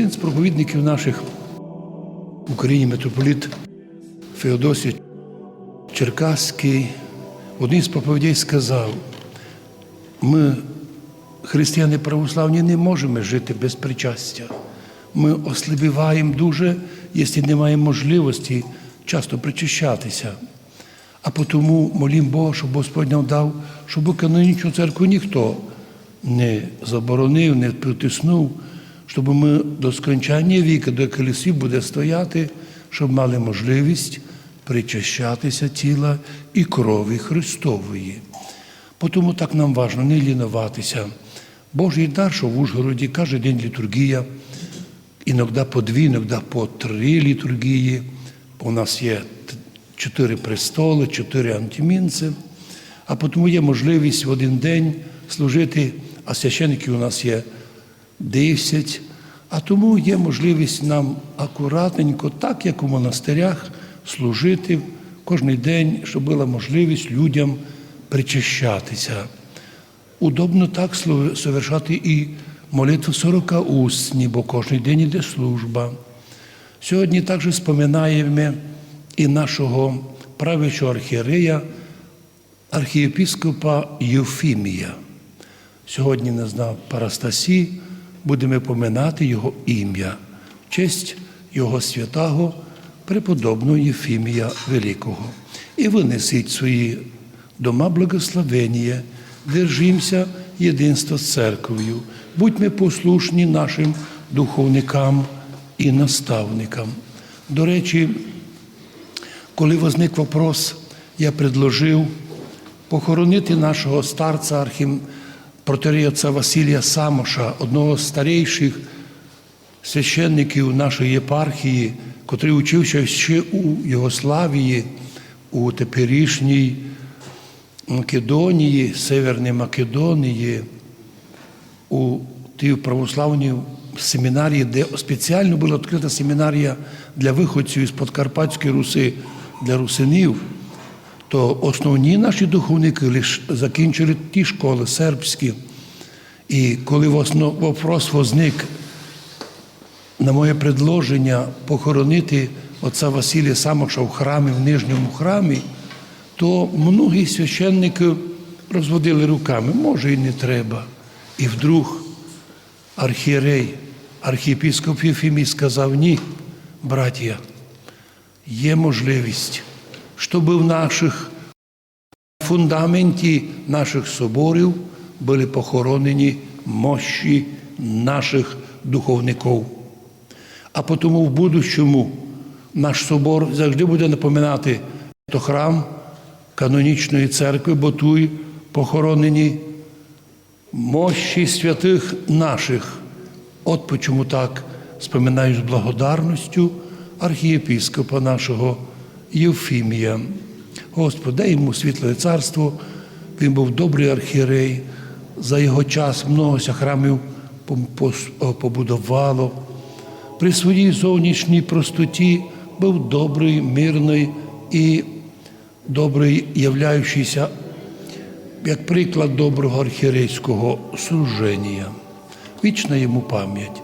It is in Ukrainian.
один з проповідників наших в Україні митрополіт Феодосій Черкаський, одній з проповідей сказав, ми, християни православні, не можемо жити без причастя. Ми ослабіваємо дуже, якщо немає можливості часто причащатися. А тому молім Бога, щоб Господь нам дав, щоб канонічну церкву ніхто не заборонив, не притиснув, щоб ми до скончання віку, до колесів буде стояти, щоб мали можливість причащатися тіла і крові Христової. Тому так нам важно не лінуватися. Божий дар, що в Ужгороді кожен день літургія, іноді по дві, іноді по три літургії. У нас є чотири престоли, чотири антимінці, а тому є можливість в один день служити, а священиків у нас є 10, а тому є можливість нам акуратненько, так як у монастирях, служити кожен день, щоб була можливість людям причащатися. Удобно так совершати і молитву сорока устні, бо кожен день іде служба. Сьогодні також споминаємо і нашого правячого архієрея, архієпіскопа Євфімія. Сьогодні не знав Парастасі, будемо поминати його ім'я, честь його святого, преподобного Єфімія Великого. І винесіть свої дома благословення, держимося єдинства з церков'ю, будьмо послушні нашим духовникам і наставникам. До речі, коли возник вопрос, я предложив похоронити нашого старця архім протерія отця Василія Самоша, одного з старейших священників нашої єпархії, котрий учився ще у Єгославії, у теперішній Македонії, Северній Македонії, у тій православній семінарії, де спеціально була відкрита семінарія для виходців із Подкарпатської Руси, для русинів, то основні наші духовники лише закінчили ті школи сербські. І коли вопрос возник на моє предложення похоронити отця Василія Самоша в храмі, в нижньому храмі, то многі священники розводили руками, може і не треба. І вдруг архієрей, архієпископ Єфімій сказав, ні, браття, є можливість, щоб в наших фундаменті наших соборів були похоронені мощі наших духовників. А тому в будущому наш собор завжди буде напоминати то храм канонічної церкви, бо тут похоронені мощі святих наших. От чому так споминаю з благодарністю архієпископа нашого Євфімія. Господи, дай йому світле царство, він був добрий архієрей, за його час многося храмів побудувало. При своїй зовнішній простоті був добрий, мирний і добрий, являючийся як приклад доброго архієрейського служення. Вічна йому пам'ять.